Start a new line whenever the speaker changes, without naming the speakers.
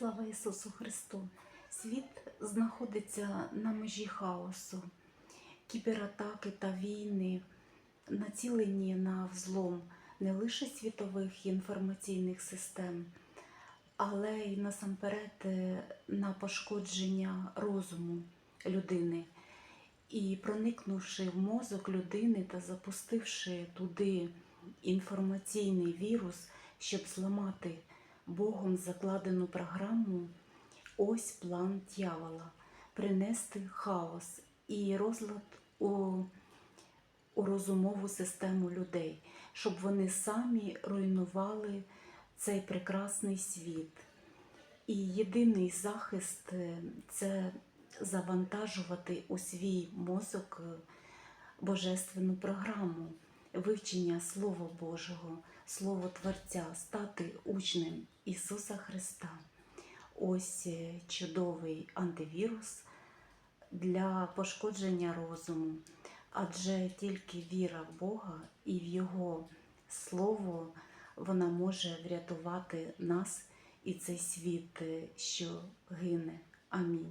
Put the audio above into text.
Слава Ісусу Христу! Світ знаходиться на межі хаосу. Кібератаки та війни націлені на взлом не лише світових інформаційних систем, але й насамперед е, на пошкодження розуму людини. І проникнувши в мозок людини та запустивши туди інформаційний вірус, щоб зламати Богом закладену програму, ось план дьявола принести хаос і розлад у, у розумову систему людей, щоб вони самі руйнували цей прекрасний світ. І єдиний захист е, це завантажувати у свій мозок е, божественну програму, вивчення Слова Божого, Слово Творця, стати учнем Ісуса Христа. Ось е, чудовий антивірус для пошкодження розуму, адже тільки віра в Бога і в Його Слово вона може врятувати нас і цей світ, е, що гине. Амінь.